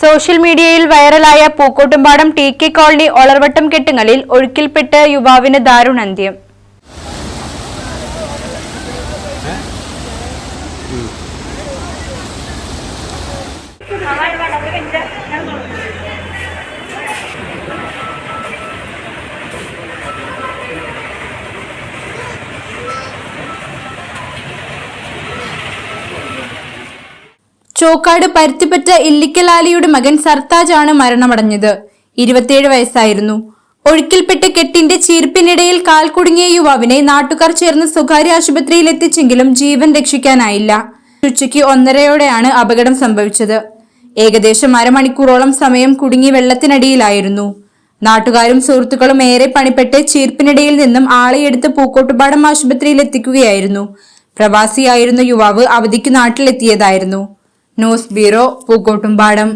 Social മീഡിയയിൽ വൈറലായ Pookkottumpadam T K colony Olarvattam കെട്ടുങ്ങളിൽ ഒഴുക്കിൽപ്പെട്ട് യുവാവിന് ദാരുണാന്ത്യം. ചോക്കാട് പരുത്തിപ്പറ്റ ഇല്ലിക്കലാലിയുടെ മകൻ സർത്താജ് ആണ് മരണമടഞ്ഞത്. ഇരുപത്തിയേഴ് വയസ്സായിരുന്നു. ഒഴുക്കിൽപ്പെട്ട് കെട്ടിന്റെ ചീർപ്പിനിടയിൽ കാൽ കുടുങ്ങിയ യുവാവിനെ നാട്ടുകാർ ചേർന്ന് സ്വകാര്യ ആശുപത്രിയിൽ എത്തിച്ചെങ്കിലും ജീവൻ രക്ഷിക്കാനായില്ല. ഉച്ചയ്ക്ക് ഒന്നരയോടെയാണ് അപകടം സംഭവിച്ചത്. ഏകദേശം അരമണിക്കൂറോളം സമയം കുടുങ്ങി വെള്ളത്തിനടിയിലായിരുന്നു. നാട്ടുകാരും സുഹൃത്തുക്കളും ഏറെ പണിപ്പെട്ട് ചീർപ്പിനിടയിൽ നിന്നും ആളെയെടുത്ത് പൂക്കോട്ടുപാടം ആശുപത്രിയിൽ എത്തിക്കുകയായിരുന്നു. പ്രവാസിയായിരുന്ന യുവാവ് അവധിക്ക് നാട്ടിലെത്തിയതായിരുന്നു. News bureau Pookkottumpadam